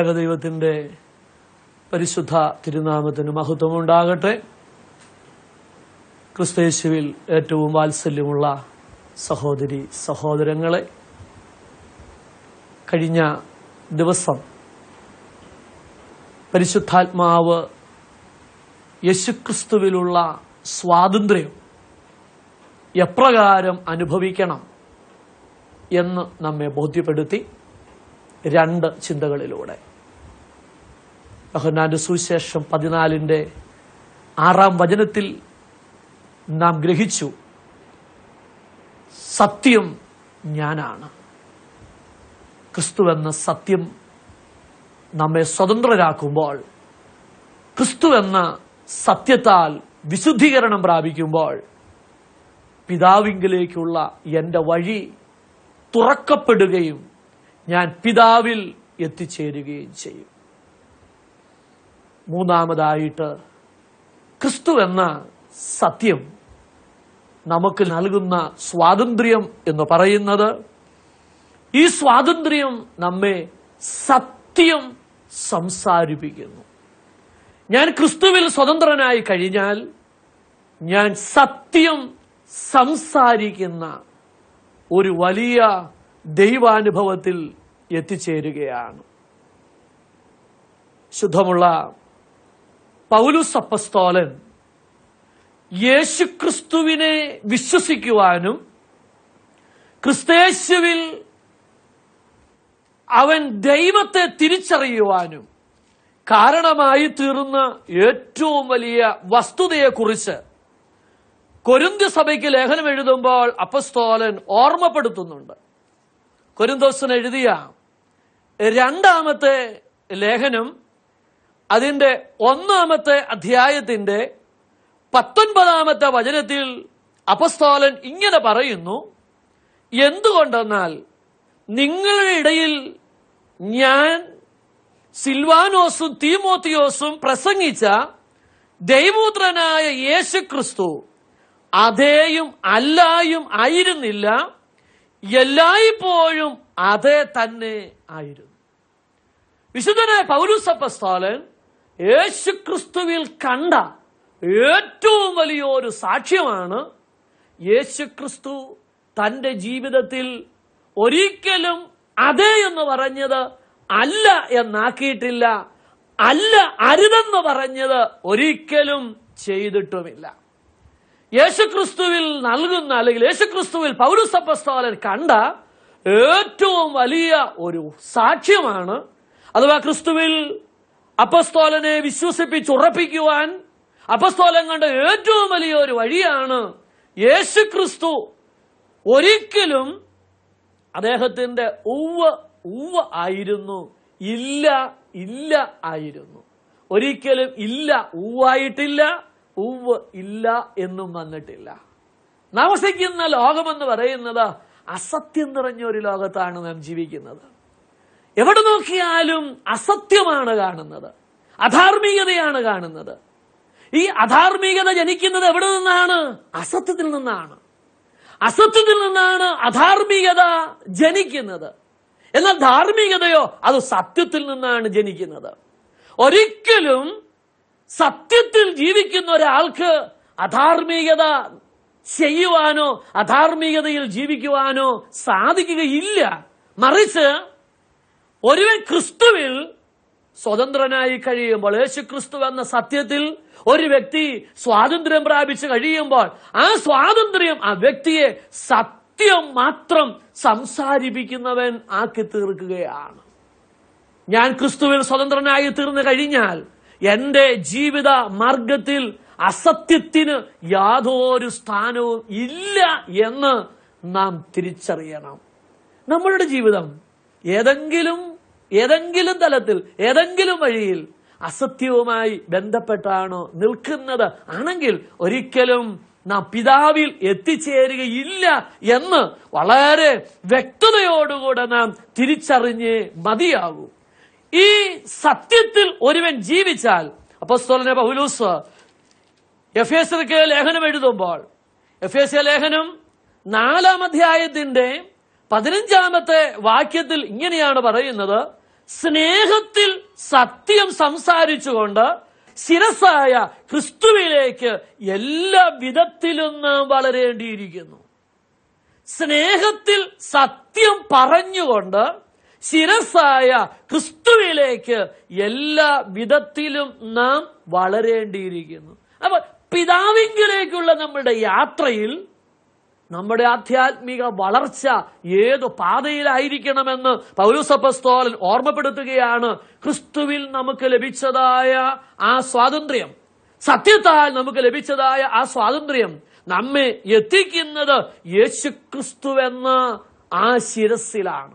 പ്രിയാക ദൈവത്തിന്റെ പരിശുദ്ധ തിരുനാമത്തിന് മഹത്വമുണ്ടാകട്ടെ. ക്രിസ്തേശുവിൽ ഏറ്റവും വാത്സല്യമുള്ള സഹോദരി സഹോദരങ്ങളെ കഴിഞ്ഞ ദിവസം പരിശുദ്ധാത്മാവ് യേശുക്രിസ്തുവിലുള്ള സ്വാതന്ത്ര്യം എപ്രകാരം അനുഭവിക്കണം എന്ന് നമ്മെ ബോധ്യപ്പെടുത്തി രണ്ട് ചിന്തകളിലൂടെ. യോഹന്നാന്റെ സുവിശേഷം പതിനാലിന്റെ ആറാം വചനത്തിൽ നാം ഗ്രഹിച്ചു സത്യം ഞാനാണ്. ക്രിസ്തു എന്ന സത്യം നമ്മെ സ്വതന്ത്രരാക്കുമ്പോൾ ക്രിസ്തു എന്ന സത്യത്താൽ വിശുദ്ധീകരണം പ്രാപിക്കുമ്പോൾ പിതാവിങ്കിലേക്കുള്ള എന്റെ വഴി തുറക്കപ്പെടുകയും ഞാൻ പിതാവിൽ എത്തിച്ചേരുകയും ചെയ്യും. മൂന്നാമതായിട്ട് ക്രിസ്തു എന്ന സത്യം നമുക്ക് നൽകുന്ന സ്വാതന്ത്ര്യം എന്ന് പറയുന്നത് ഈ സ്വാതന്ത്ര്യം നമ്മെ സത്യം സംസാരിപ്പിക്കുന്നു. ഞാൻ ക്രിസ്തുവിൽ സ്വതന്ത്രനായി കഴിഞ്ഞാൽ ഞാൻ സത്യം സംസാരിക്കുന്ന ഒരു വലിയ ദൈവാനുഭവത്തിൽ എത്തിച്ചേരുകയാണ്. ശുദ്ധമുള്ള പൗലുസ് അപ്പസ്തോലൻ യേശുക്രിസ്തുവിനെ വിശ്വസിക്കുവാനും ക്രിസ്തേശുവിൽ അവൻ ദൈവത്തെ തിരിച്ചറിയുവാനും കാരണമായി തീർന്ന ഏറ്റവും വലിയ വസ്തുതയെക്കുറിച്ച് കൊരിന്ത്യ സഭയ്ക്ക് ലേഖനം എഴുതുമ്പോൾ അപ്പസ്തോലൻ ഓർമ്മപ്പെടുത്തുന്നുണ്ട്. കൊരിന്തോസൻ എഴുതിയ രണ്ടാമത്തെ ലേഖനം അതിന്റെ ഒന്നാമത്തെ അധ്യായത്തിന്റെ പത്തൊൻപതാമത്തെ വചനത്തിൽ അപസ്തോലൻ ഇങ്ങനെ പറയുന്നു എന്തുകൊണ്ടെന്നാൽ നിങ്ങളുടെ ഇടയിൽ ഞാൻ സിൽവാനോസും തീമോത്തിയോസും പ്രസംഗിച്ച ദൈവൂത്രനായ യേശു ക്രിസ്തു അതേയും അല്ലായും ആയിരുന്നില്ല എല്ലായ്പ്പോഴും അതേ തന്നെ ആയിരുന്നു. വിശുദ്ധനായ പൗരുസപ്പസ്തോലൻ യേശുക്രിസ്തുവിൽ കണ്ട ഏറ്റവും വലിയൊരു സാക്ഷ്യമാണ് യേശുക്രിസ്തു തന്റെ ജീവിതത്തിൽ ഒരിക്കലും അതെ എന്ന് പറഞ്ഞത് അല്ല എന്നാക്കിയിട്ടില്ല അല്ല അരുതെന്ന് പറഞ്ഞത് ഒരിക്കലും ചെയ്തിട്ടുമില്ല. യേശുക്രിസ്തുവിൽ നൽകുന്ന അല്ലെങ്കിൽ യേശുക്രിസ്തുവിൽ പൗരസപ്പസ്തോലൻ കണ്ട ഏറ്റവും വലിയ ഒരു സാക്ഷ്യമാണ്. അഥവാ ക്രിസ്തുവിൽ അപ്പസ്തോലനെ വിശ്വസിപ്പിച്ചുറപ്പിക്കുവാൻ അപ്പസ്തോലൻ കണ്ട ഏറ്റവും വലിയ ഒരു വഴിയാണ് യേശു ക്രിസ്തു ഒരിക്കലും അദ്ദേഹത്തിന്റെ ഉവ്വ് ഉവ്വ ആയിരുന്നു ഇല്ല ഇല്ല ആയിരുന്നു. ഒരിക്കലും ഇല്ല ഉവ്വായിട്ടില്ല ഉവ് ഇല്ല എന്നും വന്നിട്ടില്ല. താമസിക്കുന്ന ലോകമെന്ന് പറയുന്നത് അസത്യം നിറഞ്ഞ ഒരു ലോകത്താണ് നാം ജീവിക്കുന്നത്. എവിടെ നോക്കിയാലും അസത്യമാണ് കാണുന്നത്. അധാർമികതയാണ് കാണുന്നത്. ഈ അധാർമികത ജനിക്കുന്നത് എവിടെ നിന്നാണ്? അസത്യത്തിൽ നിന്നാണ്. അസത്യത്തിൽ നിന്നാണ് അധാർമികത ജനിക്കുന്നത്. എന്നാൽ ധാർമികതയോ അത് സത്യത്തിൽ നിന്നാണ് ജനിക്കുന്നത്. ഒരിക്കലും സത്യത്തിൽ ജീവിക്കുന്ന ഒരാൾക്ക് അധാർമികത ചെയ്യുവാനോ അധാർമികതയിൽ ജീവിക്കുവാനോ സാധിക്കുകയില്ല. മറിച്ച് ഒരുവൻ ക്രിസ്തുവിൽ സ്വതന്ത്രനായി കഴിയുമ്പോൾ യേശു ക്രിസ്തു എന്ന സത്യത്തിൽ ഒരു വ്യക്തി സ്വാതന്ത്ര്യം പ്രാപിച്ചു കഴിയുമ്പോൾ ആ സ്വാതന്ത്ര്യം ആ വ്യക്തിയെ സത്യം മാത്രം സംസാരിപ്പിക്കുന്നവൻ ആക്കി തീർക്കുകയാണ്. ഞാൻ ക്രിസ്തുവിൽ സ്വതന്ത്രനായി തീർന്നു കഴിഞ്ഞാൽ എന്റെ ജീവിത മാർഗത്തിൽ അസത്യത്തിന് യാതൊരു സ്ഥാനവും ഇല്ല എന്ന് നാം തിരിച്ചറിയണം. നമ്മളുടെ ജീവിതം ഏതെങ്കിലും ഏതെങ്കിലും തലത്തിൽ ഏതെങ്കിലും വഴിയിൽ അസത്യവുമായി ബന്ധപ്പെട്ടാണോ നിൽക്കുന്നത്? ആണെങ്കിൽ ഒരിക്കലും നാം പിതാവിൽ എത്തിച്ചേരുകയില്ല എന്ന് വളരെ വ്യക്തതയോടുകൂടെ നാം തിരിച്ചറിഞ്ഞ് മതിയാകൂ. ഈ സത്യത്തിൽ ഒരുവൻ ജീവിച്ചാൽ അപ്പോസ്തോലനെ പൗലൂസ് എഫ് എസ് ലേഖനം എഴുതുമ്പോൾ എഫ് എസ് ലേഖനം നാലാം അധ്യായത്തിന്റെ പതിനഞ്ചാമത്തെ വാക്യത്തിൽ ഇങ്ങനെയാണ് പറയുന്നത്. സ്നേഹത്തിൽ സത്യം സംസാരിച്ചുകൊണ്ട് ശിരസായ ക്രിസ്തുവിലേക്ക് എല്ലാ വിധത്തിലും നാം വളരേണ്ടിയിരിക്കുന്നു. സ്നേഹത്തിൽ സത്യം പറഞ്ഞുകൊണ്ട് ശിരസായ ക്രിസ്തുവിലേക്ക് എല്ലാ വിധത്തിലും നാം വളരേണ്ടിയിരിക്കുന്നു. അപ്പൊ പിതാവിങ്കിലേക്കുള്ള നമ്മുടെ യാത്രയിൽ നമ്മുടെ ആധ്യാത്മിക വളർച്ച ഏതു പാതയിലായിരിക്കണമെന്ന് പൗരസപ്പസ്തോലൻ ഓർമ്മപ്പെടുത്തുകയാണ്. ക്രിസ്തുവിൽ നമുക്ക് ലഭിച്ചതായ ആ സ്വാതന്ത്ര്യം. സത്യത്താൽ നമുക്ക് ലഭിച്ചതായ ആ സ്വാതന്ത്ര്യം നമ്മെ എത്തിക്കുന്നത് യേശുക്രിസ്തുവെന്ന ആ ശിരസിലാണ്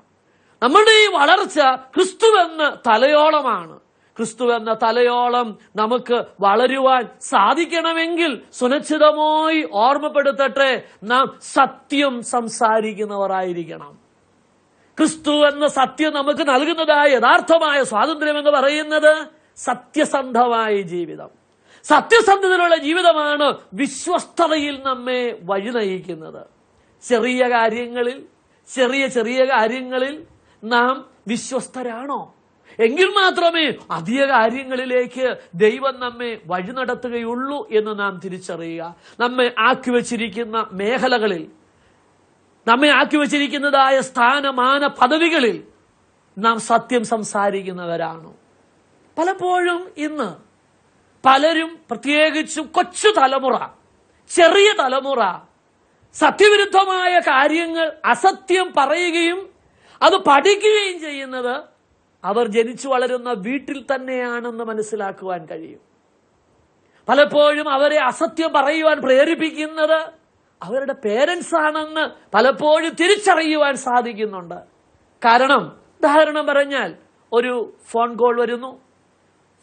നമ്മുടെ ഈ വളർച്ച ക്രിസ്തുവെന്ന് തലയോളമാണ്. ക്രിസ്തുവെന്ന തലയോളം നമുക്ക് വളരുവാൻ സാധിക്കണമെങ്കിൽ സുനിശ്ചിതമായി ഓർമ്മപ്പെടുത്തട്ടെ നാം സത്യം സംസാരിക്കുന്നവരായിരിക്കണം. ക്രിസ്തു എന്ന സത്യം നമുക്ക് നൽകുന്നതായ യഥാർത്ഥമായ സ്വാതന്ത്ര്യം എന്ന് പറയുന്നത് സത്യസന്ധമായ ജീവിതം. സത്യസന്ധതയിലുള്ള ജീവിതമാണ് വിശ്വസ്തതയിൽ നമ്മെ വഴി നയിക്കുന്നത് ചെറിയ കാര്യങ്ങളിൽ ചെറിയ ചെറിയ കാര്യങ്ങളിൽ നാം വിശ്വസ്തരാണോ? എങ്കിൽ മാത്രമേ അധിക കാര്യങ്ങളിലേക്ക് ദൈവം നമ്മെ വഴി നടത്തുകയുള്ളൂ എന്ന് നാം തിരിച്ചറിയുക. നമ്മെ ആക്കി വച്ചിരിക്കുന്ന മേഖലകളിൽ നമ്മെ ആക്കി വച്ചിരിക്കുന്നതായ സ്ഥാനമാന പദവികളിൽ നാം സത്യം സംസാരിക്കുന്നവരാണ്. പലപ്പോഴും ഇന്ന് പലരും പ്രത്യേകിച്ചും കൊച്ചു തലമുറ ചെറിയ തലമുറ സത്യവിരുദ്ധമായ കാര്യങ്ങൾ അസത്യം പറയുകയും അത് പഠിക്കുകയും ചെയ്യുന്നത് അവർ ജനിച്ചു വളരുന്ന വീട്ടിൽ തന്നെയാണെന്ന് മനസ്സിലാക്കുവാൻ കഴിയും. പലപ്പോഴും അവരെ അസത്യം പറയുവാൻ പ്രേരിപ്പിക്കുന്നത് അവരുടെ പേരൻസ് ആണെന്ന് പലപ്പോഴും തിരിച്ചറിയുവാൻ സാധിക്കുന്നുണ്ട്. കാരണം ഉദാഹരണം പറഞ്ഞാൽ ഒരു ഫോൺ കോൾ വരുന്നു.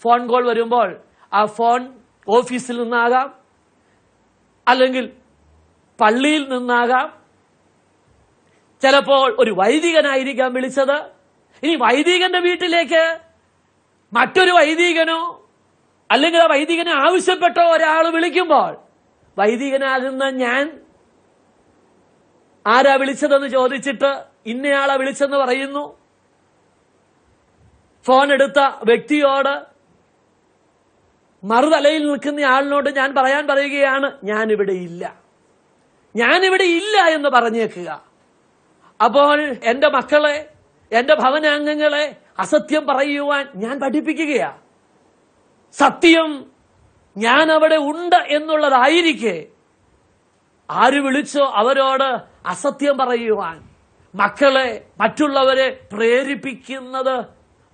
ഫോൺ കോൾ വരുമ്പോൾ ആ ഫോൺ ഓഫീസിൽ നിന്നാകാം. അല്ലെങ്കിൽ പള്ളിയിൽ നിന്നാകാം. ചിലപ്പോൾ ഒരു വൈദികനായിരിക്കാം വിളിച്ചത്. ഇനി വൈദികന്റെ വീട്ടിലേക്ക് മറ്റൊരു വൈദികനോ അല്ലെങ്കിൽ ആ വൈദികനെ ആവശ്യപ്പെട്ട ഒരാൾ വിളിക്കുമ്പോൾ വൈദികനാകുന്ന ഞാൻ ആരാ വിളിച്ചതെന്ന് ചോദിച്ചിട്ട് ഇന്നയാളെ വിളിച്ചെന്ന് പറയുന്നു. ഫോൺ എടുത്ത വ്യക്തിയോട് മറുതലയിൽ നിൽക്കുന്ന ആളിനോട് ഞാൻ പറയാൻ പറയുകയാണ് ഞാനിവിടെ ഇല്ല. ഞാനിവിടെ ഇല്ല എന്ന് പറഞ്ഞേക്കുക. അപ്പോൾ എന്റെ മക്കളെ എന്റെ ഭവനാംഗങ്ങളെ അസത്യം പറയുവാൻ ഞാൻ പഠിപ്പിക്കുകയാ. സത്യം ഞാൻ അവിടെ ഉണ്ട് എന്നുള്ളതായിരിക്കെ. ആര് വിളിച്ചോ അവരോട് അസത്യം പറയുവാൻ. മക്കളെ മറ്റുള്ളവരെ പ്രേരിപ്പിക്കുന്നത്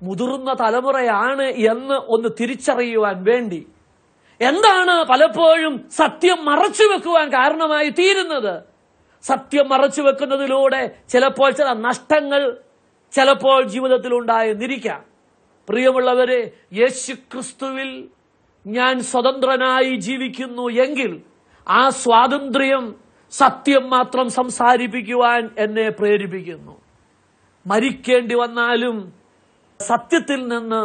മുതിർന്ന തലമുറയാണ് എന്ന് ഒന്ന് തിരിച്ചറിയുവാൻ വേണ്ടി. എന്താണ് പലപ്പോഴും സത്യം മറച്ചു വെക്കുവാൻ കാരണമായി തീരുന്നത്? സത്യം മറച്ചു വെക്കുന്നതിലൂടെ ചിലപ്പോൾ ചില നഷ്ടങ്ങൾ ചിലപ്പോൾ ജീവിതത്തിൽ ഉണ്ടായെന്നിരിക്കാം. പ്രിയമുള്ളവരെ യേശു ക്രിസ്തുവിൽ ഞാൻ സ്വതന്ത്രനായി ജീവിക്കുന്നു എങ്കിൽ ആ സ്വാതന്ത്ര്യം സത്യം മാത്രം സംസാരിപ്പിക്കുവാൻ എന്നെ പ്രേരിപ്പിക്കുന്നു. മരിക്കേണ്ടി വന്നാലും സത്യത്തിൽ നിന്ന്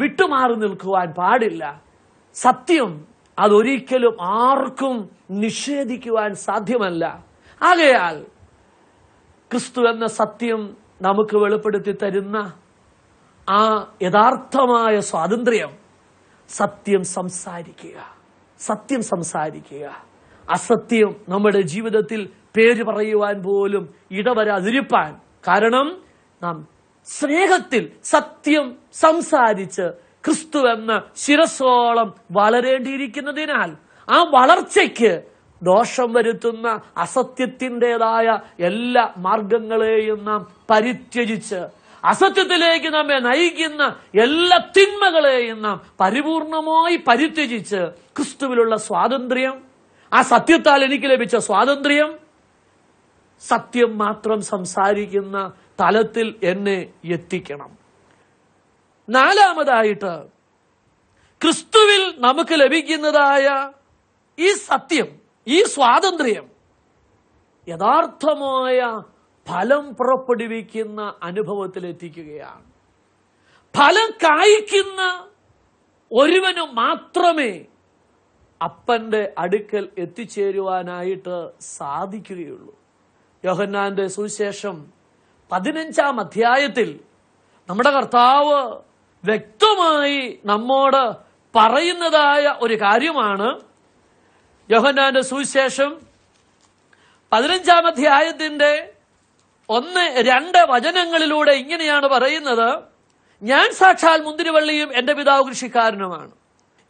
വിട്ടുമാറി നിൽക്കുവാൻ പാടില്ല. സത്യം അതൊരിക്കലും ആർക്കും നിഷേധിക്കുവാൻ സാധ്യമല്ല. ആകയാൽ ക്രിസ്തു എന്ന സത്യം നമുക്ക് വെളിപ്പെടുത്തി തരുന്ന ആ യഥാർത്ഥമായ സ്വാതന്ത്ര്യം സത്യം സംസാരിക്കുക. സത്യം സംസാരിക്കുക. അസത്യം നമ്മുടെ ജീവിതത്തിൽ പേര് പറയുവാൻ പോലും ഇടവരാതിരിപ്പാൻ കാരണം നാം സ്നേഹത്തിൽ സത്യം സംസാരിച്ച് ക്രിസ്തു എന്ന ശിരസോളം വളരേണ്ടിയിരിക്കുന്നതിനാൽ ആ വളർച്ചയ്ക്ക് ദോഷം വരുത്തുന്ന അസത്യത്തിന്റെതായ എല്ലാ മാർഗങ്ങളെയും നാം പരിത്യജിച്ച് അസത്യത്തിലേക്ക് നമ്മെ നയിക്കുന്ന എല്ലാ തിന്മകളെയും നാം പരിപൂർണമായി പരിത്യജിച്ച് ക്രിസ്തുവിലുള്ള സ്വാതന്ത്ര്യം ആ സത്യത്താൽ എനിക്ക് ലഭിച്ച സ്വാതന്ത്ര്യം സത്യം മാത്രം സംസാരിക്കുന്ന തലത്തിൽ എന്നെ എത്തിക്കണം. നാലാമതായിട്ട് ക്രിസ്തുവിൽ നമുക്ക് ലഭിക്കുന്നതായ ഈ സത്യം ഈ സ്വാതന്ത്ര്യം യഥാർത്ഥമായ ഫലം പുറപ്പെടുവിക്കുന്ന അനുഭവത്തിൽ എത്തിക്കുകയാണ് ഫലം കായ്ക്കുന്ന ഒരുവന് മാത്രമേ അപ്പന്റെ അടുക്കൽ എത്തിച്ചേരുവാനായിട്ട് സാധിക്കുകയുള്ളൂ. യോഹന്നാന്റെ സുവിശേഷം പതിനഞ്ചാം അധ്യായത്തിൽ നമ്മുടെ കർത്താവ് വ്യക്തമായി നമ്മോട് പറയുന്നതായ ഒരു കാര്യമാണ്. യോഹന്നാന്റെ സുവിശേഷം പതിനഞ്ചാം അധ്യായത്തിന്റെ ഒന്ന് രണ്ട് വചനങ്ങളിലൂടെ ഇങ്ങനെയാണ് പറയുന്നത്. ഞാൻ സാക്ഷാൽ മുന്തിരിവള്ളിയും എന്റെ പിതാവ് കൃഷിക്കാരനുമാണ്.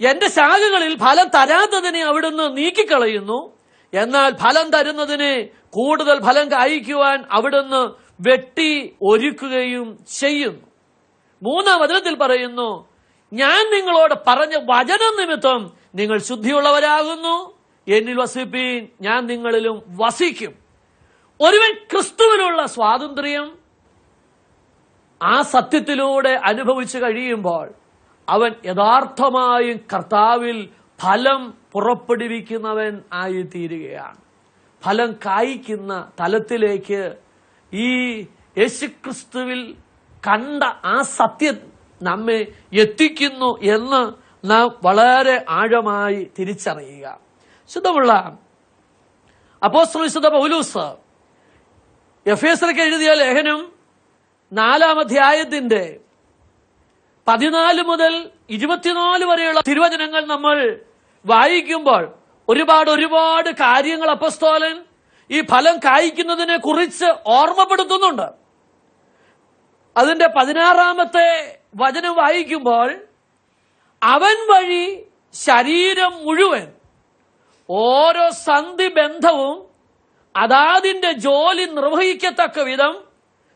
എന്റെ ശാഖകളിൽ ഫലം തരാത്തതിനെ അവിടുന്ന് നീക്കിക്കളയുന്നു. എന്നാൽ ഫലം തരുന്നതിനെ കൂടുതൽ ഫലം കായ്ക്കുവാൻ അവിടുന്ന് വെട്ടി ഒരുക്കുകയും ചെയ്യുന്നു. മൂന്നാം വചനത്തിൽ പറയുന്നു ഞാൻ നിങ്ങളോട് പറഞ്ഞ വചനം നിമിത്തം നിങ്ങൾ ശുദ്ധിയുള്ളവരാകുന്നു. എന്നിൽ വസിപ്പീൻ ഞാൻ നിങ്ങളിലും വസിക്കും. ഒരുവൻ ക്രിസ്തുവിനുള്ള സ്വാതന്ത്ര്യം ആ സത്യത്തിലൂടെ അനുഭവിച്ചു കഴിയുമ്പോൾ അവൻ യഥാർത്ഥമായും കർത്താവിൽ ഫലം പുറപ്പെടുവിക്കുന്നവൻ ആയി തീരുകയാണ് ഫലം കായ്ക്കുന്ന തലത്തിലേക്ക് ഈ യേശുക്രിസ്തുവിൽ കണ്ട ആ സത്യം നമ്മെ എത്തിക്കുന്നു എന്ന് നാം വളരെ ആഴമായി തിരിച്ചറിയുക. ശുദ്ധമുള്ള വിശുദ്ധ പൗലൂസ് എഫ് എസ് എഴുതിയ ലേഖനം നാലാം അധ്യായത്തിന്റെ പതിനാല് മുതൽ ഇരുപത്തിനാല് വരെയുള്ള തിരുവചനങ്ങൾ നമ്മൾ വായിക്കുമ്പോൾ ഒരുപാട് ഒരുപാട് കാര്യങ്ങൾ അപ്പസ്തോലൻ ഈ ഫലം കായ്ക്കുന്നതിനെ കുറിച്ച് ഓർമ്മപ്പെടുത്തുന്നുണ്ട്. അതിന്റെ പതിനാറാമത്തെ വചനം വായിക്കുമ്പോൾ അവൻ വഴി ശരീരം മുഴുവൻ ഓരോ സന്ധി ബന്ധവും അതാതിന്റെ ജോലി നിർവഹിക്കത്തക്ക വിധം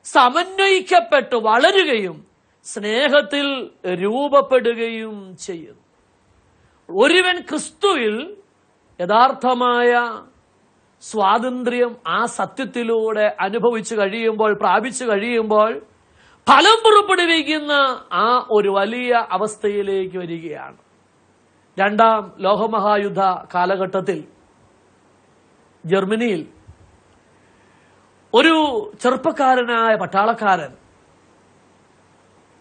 സമന്വയിക്കപ്പെട്ട് വളരുകയും സ്നേഹത്തിൽ രൂപപ്പെടുകയും ചെയ്യുന്നു. ഒരുവൻ ക്രിസ്തുവിൽ യഥാർത്ഥമായ സ്വാതന്ത്ര്യം ആ സത്യത്തിലൂടെ അനുഭവിച്ചു കഴിയുമ്പോൾ പ്രാപിച്ചു കഴിയുമ്പോൾ ഫലം പുറപ്പെടുവിക്കുന്ന ആ ഒരു വലിയ അവസ്ഥയിലേക്ക് വരികയാണ്. രണ്ടാം ലോകമഹായുദ്ധ കാലഘട്ടത്തിൽ ജർമ്മനിയിൽ ഒരു ചെറുപ്പക്കാരനായ പട്ടാളക്കാരൻ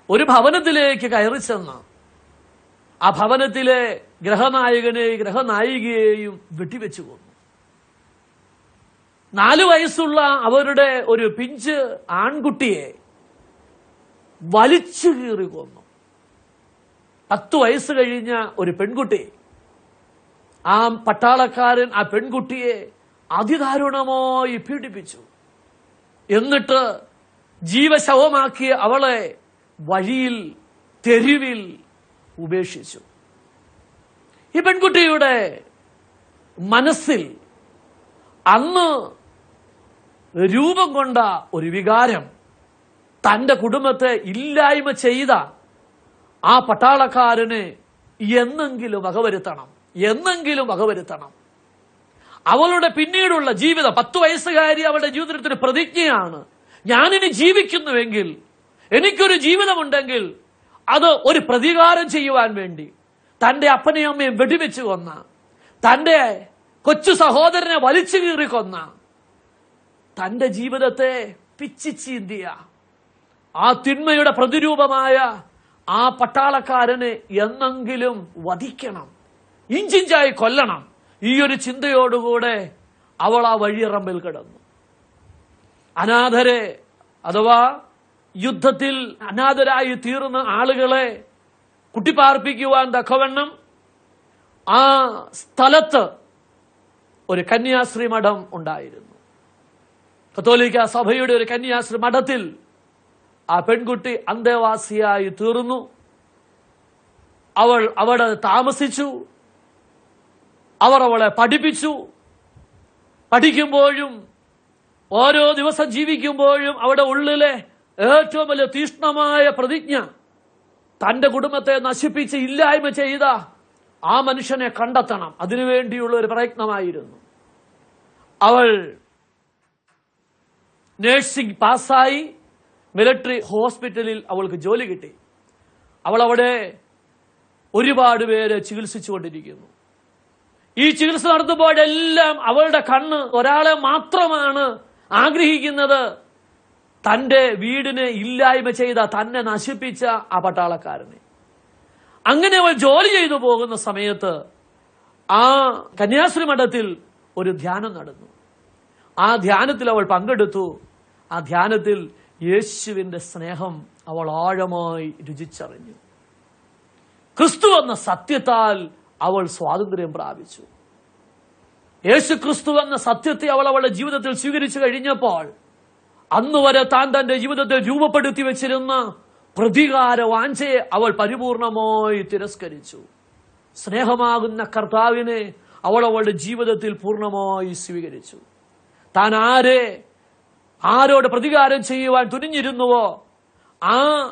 ഒരു ഭവനത്തിലേക്ക് കയറി ചെന്ന് ആ ഭവനത്തിലെ ഗ്രഹനായകനെയും ഗ്രഹനായികയെയും വെട്ടിവെച്ചു കൊന്നു. നാലു വയസ്സുള്ള അവരുടെ ഒരു പിഞ്ച് ആൺകുട്ടിയെ വലിച്ചു കീറി കൊന്നു. പത്തു വയസ്സ് കഴിഞ്ഞ ഒരു പെൺകുട്ടി ആ പട്ടാളക്കാരൻ ആ പെൺകുട്ടിയെ അതിദാരുണമായി പീഡിപ്പിച്ചു. എന്നിട്ട് ജീവശവമാക്കിയ അവളെ വഴിയിൽ തെരുവിൽ ഉപേക്ഷിച്ചു. ഈ പെൺകുട്ടിയുടെ മനസ്സിൽ അന്ന് രൂപം കൊണ്ട ഒരു വികാരം തന്റെ കുടുംബത്തെ ഇല്ലായ്മ ചെയ്ത ആ പട്ടാളക്കാരന് എന്നെങ്കിലും വകവരുത്തണം. എന്നെങ്കിലും വകവരുത്തണം. അവളുടെ പിന്നീടുള്ള ജീവിതം പത്ത് വയസ്സുകാരി അവളുടെ ജീവിതത്തിന് പ്രതിജ്ഞയാണ്. ഞാനിനി ജീവിക്കുന്നുവെങ്കിൽ എനിക്കൊരു ജീവിതമുണ്ടെങ്കിൽ അത് ഒരു പ്രതികാരം ചെയ്യുവാൻ വേണ്ടി തന്റെ അപ്പനെയും അമ്മയും വെടിവെച്ച് കൊന്ന തന്റെ കൊച്ചു സഹോദരനെ വലിച്ചു കീറി കൊന്ന തന്റെ ജീവിതത്തെ പിച്ചിച്ചീന്തിയ ആ തിന്മയുടെ പ്രതിരൂപമായ ആ പട്ടാളക്കാരനെ എന്നെങ്കിലും വധിക്കണം ഇഞ്ചിഞ്ചായി കൊല്ലണം ഈ ഒരു ചിന്തയോടുകൂടെ അവൾ ആ വഴിയറമ്പിൽ കിടന്നു. അനാഥരെ അഥവാ യുദ്ധത്തിൽ അനാഥരായി തീർന്ന ആളുകളെ കുട്ടിപ്പാർപ്പിക്കുവാൻ തക്കവണ്ണം ആ സ്ഥലത്ത് ഒരു കന്യാശ്രീ മഠം ഉണ്ടായിരുന്നു. കത്തോലിക്ക സഭയുടെ ഒരു കന്യാശ്രീ മഠത്തിൽ ആ പെൺകുട്ടി അന്തേവാസിയായി തീർന്നു. അവൾ അവിടെ താമസിച്ചു. അവർ അവളെ പഠിപ്പിച്ചു. പഠിക്കുമ്പോഴും ഓരോ ദിവസം ജീവിക്കുമ്പോഴും അവിടെ ഉള്ളിലെ ഏറ്റവും വലിയ തീഷ്ണമായ പ്രതിജ്ഞ തന്റെ കുടുംബത്തെ നശിപ്പിച്ച് ഇല്ലായ്മ ചെയ്ത ആ മനുഷ്യനെ കണ്ടെത്തണം. അതിനുവേണ്ടിയുള്ള ഒരു പ്രയത്നമായിരുന്നു. അവൾ നേഴ്സിംഗ് പാസ്സായി. മിലിറ്ററി ഹോസ്പിറ്റലിൽ അവൾക്ക് ജോലി കിട്ടി. അവൾ അവിടെ ഒരുപാട് പേരെ ചികിത്സിച്ചുകൊണ്ടിരിക്കുന്നു. ഈ ചികിത്സ നടത്തുമ്പോഴെല്ലാം അവളുടെ കണ്ണ് ഒരാളെ മാത്രമാണ് ആഗ്രഹിക്കുന്നത്. തന്റെ വീടിനെ ഇല്ലായ്മ ചെയ്ത തന്നെ നശിപ്പിച്ച ആ പട്ടാളക്കാരനെ. അങ്ങനെ അവൾ ജോലി ചെയ്തു പോകുന്ന സമയത്ത് ആ കന്യാസ്ത്രീ മഠത്തിൽ ഒരു ധ്യാനം നടന്നു. ആ ധ്യാനത്തിൽ അവൾ പങ്കെടുത്തു. ആ ധ്യാനത്തിൽ യേശുവിന്റെ സ്നേഹം അവൾ ആഴമായി രുചിച്ചറിഞ്ഞു. ക്രിസ്തു എന്ന സത്യത്താൽ അവൾ സ്വാതന്ത്ര്യം പ്രാപിച്ചു. യേശു ക്രിസ്തു എന്ന സത്യത്തെ അവൾ അവളുടെ ജീവിതത്തിൽ സ്വീകരിച്ചു കഴിഞ്ഞപ്പോൾ അന്ന് വരെ താൻ തന്റെ ജീവിതത്തിൽ രൂപപ്പെടുത്തി വെച്ചിരുന്ന പ്രതികാര വാഞ്ചയെ അവൾ പരിപൂർണമായി തിരസ്കരിച്ചു. സ്നേഹമാകുന്ന കർത്താവിനെ അവൾ അവളുടെ ജീവിതത്തിൽ പൂർണമായി സ്വീകരിച്ചു. താൻ ആരെ ആരോട് പ്രതികാരം ചെയ്യുവാൻ തുനിഞ്ഞിരുന്നുവോ? ആ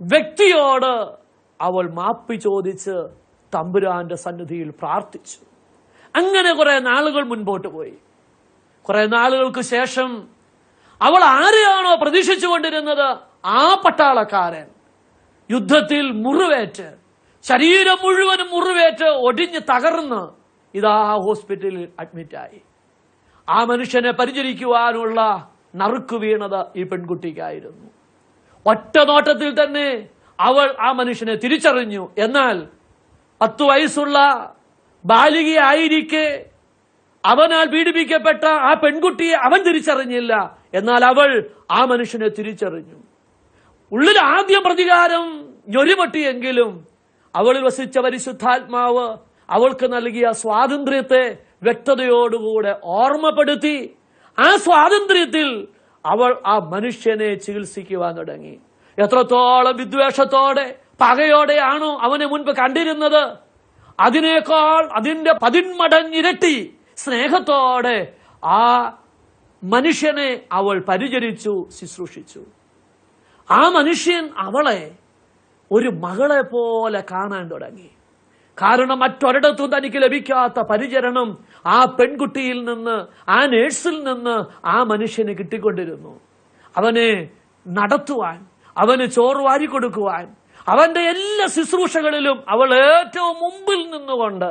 വ്യക്തിയോട് അവൾ മാപ്പി ചോദിച്ച് തമ്പുരാന്റെ സന്നിധിയിൽ പ്രാർത്ഥിച്ചു. അങ്ങനെ കുറെ നാളുകൾ മുൻപോട്ട് പോയി. കുറെ നാളുകൾക്ക് ശേഷം അവൾ ആരെയാണോ പ്രതീക്ഷിച്ചുകൊണ്ടിരുന്നത് ആ പട്ടാളക്കാരൻ. യുദ്ധത്തിൽ മുറിവേറ്റ് ശരീരം മുഴുവനും മുറിവേറ്റ് ഒടിഞ്ഞ് തകർന്ന് ഇതാ ഹോസ്പിറ്റലിൽ അഡ്മിറ്റായി. ആ മനുഷ്യനെ പരിചരിക്കുവാനുള്ള നറുക്കു വീണത് ഈ പെൺകുട്ടിക്കായിരുന്നു. ഒറ്റ നോട്ടത്തിൽ തന്നെ അവൾ ആ മനുഷ്യനെ തിരിച്ചറിഞ്ഞു. എന്നാൽ പത്തു വയസ്സുള്ള ബാലികയായിരിക്കെ അവനാൽ പീഡിപ്പിക്കപ്പെട്ട ആ പെൺകുട്ടിയെ അവൻ തിരിച്ചറിഞ്ഞില്ല. എന്നാൽ അവൾ ആ മനുഷ്യനെ തിരിച്ചറിഞ്ഞു. ഉള്ളിൽ ആദ്യം പ്രതികാരം ഞൊരിമട്ടിയെങ്കിലും അവളിൽ വസിച്ച പരിശുദ്ധാത്മാവ് അവൾക്ക് നൽകിയ സ്വാതന്ത്ര്യത്തെ വ്യക്തതയോടുകൂടെ ഓർമ്മപ്പെടുത്തി ആ സ്വാതന്ത്ര്യത്തിൽ അവൾ ആ മനുഷ്യനെ ചികിത്സിക്കുവാൻ തുടങ്ങി. എത്രത്തോളം വിദ്വേഷത്തോടെ പകയോടെയാണോ അവനെ മുൻപ് കണ്ടിരുന്നത്. അതിനേക്കാൾ അതിന്റെ പതിന്മടങ്ങിരട്ടി സ്നേഹത്തോടെ ആ മനുഷ്യനെ അവൾ പരിചരിച്ചു ശുശ്രൂഷിച്ചു. ആ മനുഷ്യൻ അവളെ ഒരു മകളെ പോലെ കാണാൻ തുടങ്ങി. കാരണം മറ്റൊരിടത്തും തനിക്ക് ലഭിക്കാത്ത പരിചരണം ആ പെൺകുട്ടിയിൽ നിന്ന് ആ നേഴ്സിൽ നിന്ന് ആ മനുഷ്യന് കിട്ടിക്കൊണ്ടിരുന്നു. അവനെ നടത്തുവാൻ അവന് ചോറ് വാരി കൊടുക്കുവാൻ അവന്റെ എല്ലാ ശുശ്രൂഷകളിലും അവൾ ഏറ്റവും മുമ്പിൽ നിന്നുകൊണ്ട്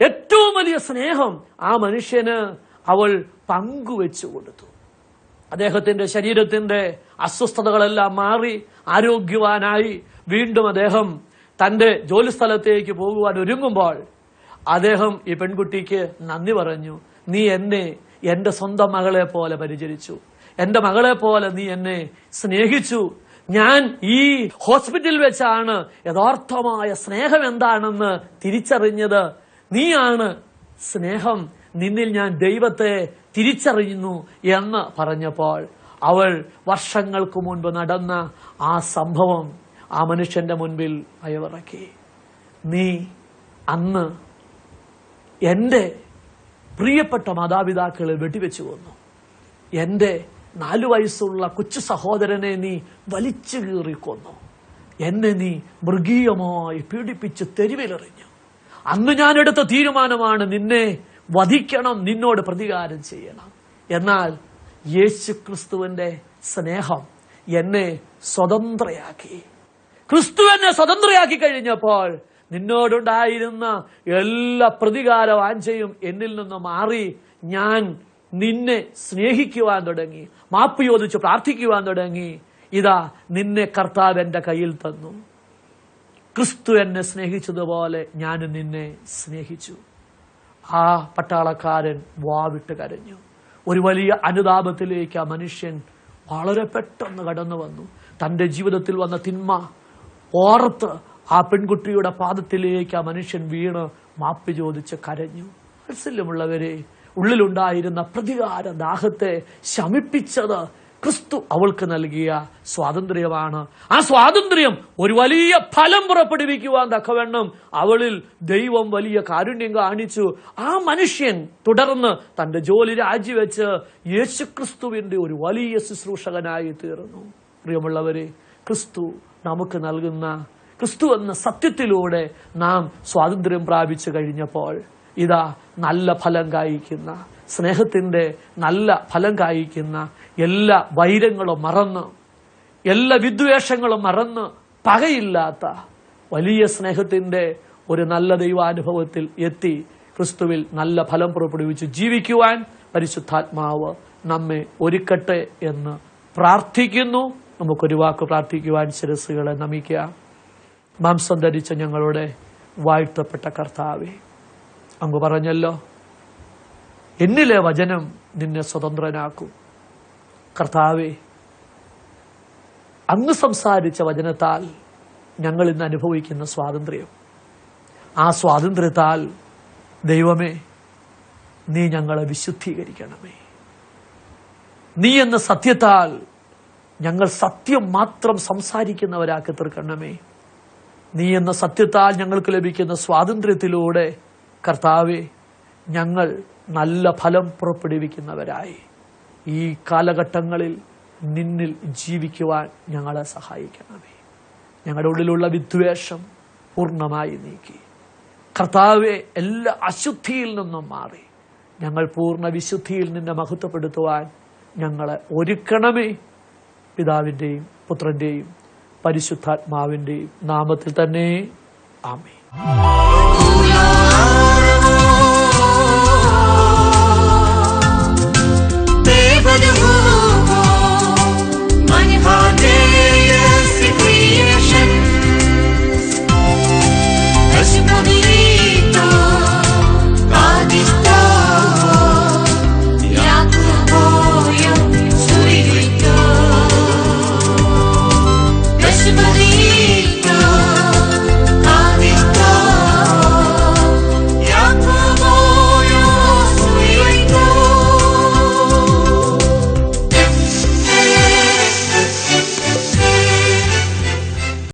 ഏറ്റവും വലിയ സ്നേഹം ആ മനുഷ്യന് അവൾ പങ്കുവെച്ചു കൊടുത്തു. അദ്ദേഹത്തിന്റെ ശരീരത്തിന്റെ അസ്വസ്ഥതകളെല്ലാം മാറി ആരോഗ്യവാനായി വീണ്ടും അദ്ദേഹം തന്റെ ജോലിസ്ഥലത്തേക്ക് പോകുവാൻ ഒരുങ്ങുമ്പോൾ അദ്ദേഹം ഈ പെൺകുട്ടിക്ക് നന്ദി പറഞ്ഞു നീ എന്നെ എന്റെ സ്വന്തം മകളെ പോലെ പരിചരിച്ചു. എന്റെ മകളെ പോലെ നീ എന്നെ സ്നേഹിച്ചു. ഞാൻ ഈ ഹോസ്പിറ്റലിൽ വെച്ചാണ് യഥാർത്ഥമായ സ്നേഹം എന്താണെന്ന് തിരിച്ചറിഞ്ഞത്. നീയാണ്. സ്നേഹം നിന്നിൽ ഞാൻ ദൈവത്തെ തിരിച്ചറിയുന്നു എന്ന് പറഞ്ഞപ്പോൾ അവൾ വർഷങ്ങൾക്ക് മുൻപ് നടന്ന ആ സംഭവം ആ മനുഷ്യന്റെ മുൻപിൽ അയവിറക്കി. നീ അന്ന് എന്റെ പ്രിയപ്പെട്ട മാതാപിതാക്കളെ വെടിവെച്ചു കൊന്നു. എന്റെ നാലു വയസ്സുള്ള കൊച്ചു സഹോദരനെ നീ വലിച്ചു കീറി കൊന്നു. എന്നെ നീ മൃഗീയമായി പീഡിപ്പിച്ച് തെരുവിലെറിഞ്ഞു. അന്ന് ഞാൻ എടുത്ത തീരുമാനമാണ് നിന്നെ വധിക്കണം നിന്നോട് പ്രതികാരം ചെയ്യണം. എന്നാൽ യേശു ക്രിസ്തുവിന്റെ സ്നേഹം എന്നെ സ്വതന്ത്രയാക്കി. ക്രിസ്തു എന്നെ സ്വതന്ത്രയാക്കി കഴിഞ്ഞപ്പോൾ നിന്നോടുണ്ടായിരുന്ന എല്ലാ പ്രതികാര വാഞ്ചയും എന്നിൽ നിന്ന് മാറി ഞാൻ നിന്നെ സ്നേഹിക്കുവാൻ തുടങ്ങി മാപ്പ് ചോദിച്ച് പ്രാർത്ഥിക്കുവാൻ തുടങ്ങി. ഇതാ നിന്നെ കർത്താവ് എന്റെ കയ്യിൽ തന്നു. ക്രിസ്തു എന്നെ സ്നേഹിച്ചതുപോലെ ഞാൻ നിന്നെ സ്നേഹിച്ചു. ആ പട്ടാളക്കാരൻ വാവിട്ട് കരഞ്ഞു. ഒരു വലിയ അനുതാപത്തിലേക്ക് ആ മനുഷ്യൻ വളരെ പെട്ടെന്ന് കടന്നു വന്നു തന്റെ ജീവിതത്തിൽ വന്ന തിന്മ ഓർത്ത് ആ പെൺകുട്ടിയുടെ പാദത്തിലേക്ക് ആ മനുഷ്യൻ വീണ് മാപ്പ് ചോദിച്ച് കരഞ്ഞു. മനസ്സിലുമുള്ളവരെ ഉള്ളിലുണ്ടായിരുന്ന പ്രതികാര ദാഹത്തെ ശമിപ്പിച്ചത് ക്രിസ്തു അവൾക്ക് നൽകിയ സ്വാതന്ത്ര്യമാണ്. ആ സ്വാതന്ത്ര്യം ഒരു വലിയ ഫലം പുറപ്പെടുവിക്കുവാൻ തക്കവണ്ണം അവളിൽ ദൈവം വലിയ കാരുണ്യം കാണിച്ചു. ആ മനുഷ്യൻ തുടർന്ന് തന്റെ ജോലി രാജിവെച്ച് യേശുക്രിസ്തുവിന്റെ ഒരു വലിയ ശുശ്രൂഷകനായി തീർന്നു. പ്രിയമുള്ളവരെ ക്രിസ്തു നമുക്ക് നൽകുന്ന ക്രിസ്തു എന്ന സത്യത്തിലൂടെ നാം സ്വാതന്ത്ര്യം പ്രാപിച്ചു കഴിഞ്ഞപ്പോൾ ഇതാ നല്ല ഫലം കായ്ക്കുന്ന സ്നേഹത്തിന്റെ നല്ല ഫലം കായ്ക്കുന്ന എല്ലാ വൈരങ്ങളും മറന്ന് എല്ലാ വിദ്വേഷങ്ങളും മറന്ന് പകയില്ലാത്ത വലിയ സ്നേഹത്തിന്റെ ഒരു നല്ല ദൈവാനുഭവത്തിൽ എത്തി ക്രിസ്തുവിൽ നല്ല ഫലം പുറപ്പെടുവിച്ച് ജീവിക്കുവാൻ പരിശുദ്ധാത്മാവ് നമ്മെ ഒരുക്കട്ടെ എന്ന് പ്രാർത്ഥിക്കുന്നു. നമുക്കൊരു വാക്ക് പ്രാർത്ഥിക്കുവാൻ ശിരസുകളെ നമിക്കുക. മാംസം ധരിച്ച ഞങ്ങളുടെ വാഴ്ത്തപ്പെട്ട കർത്താവെ അങ്ങ് പറഞ്ഞല്ലോ എന്നിലെ വചനം നിന്നെ സ്വതന്ത്രനാക്കും. കർത്താവെ അങ്ങ് സംസാരിച്ച വചനത്താൽ ഞങ്ങൾ ഇന്ന് അനുഭവിക്കുന്ന സ്വാതന്ത്ര്യം. ആ സ്വാതന്ത്ര്യത്താൽ ദൈവമേ നീ ഞങ്ങളെ വിശുദ്ധീകരിക്കണമേ. നീ എന്ന സത്യത്താൽ ഞങ്ങൾ സത്യം മാത്രം സംസാരിക്കുന്നവരാക്കി തീർക്കണമേ. നീ എന്ന സത്യത്താൽ ഞങ്ങൾക്ക് ലഭിക്കുന്ന സ്വാതന്ത്ര്യത്തിലൂടെ കർത്താവെ ഞങ്ങൾ നല്ല ഫലം പുറപ്പെടുവിക്കുന്നവരായി. ഈ കാലഘട്ടങ്ങളിൽ നിന്നിൽ ജീവിക്കുവാൻ ഞങ്ങളെ സഹായിക്കണമേ. ഞങ്ങളുടെ ഉള്ളിലുള്ള വിദ്വേഷം പൂർണമായി നീക്കി. കർത്താവെ എല്ലാ അശുദ്ധിയിൽ നിന്നും മാറി. ഞങ്ങൾ പൂർണ വിശുദ്ധിയിൽ നിന്നെ മഹത്വപ്പെടുത്തുവാൻ ഞങ്ങളെ ഒരുക്കണമേ. പിതാവിന്റെയും പുത്രന്റെയും പരിശുദ്ധാത്മാവിന്റെയും നാമത്തിൽ തന്നെ ആമേ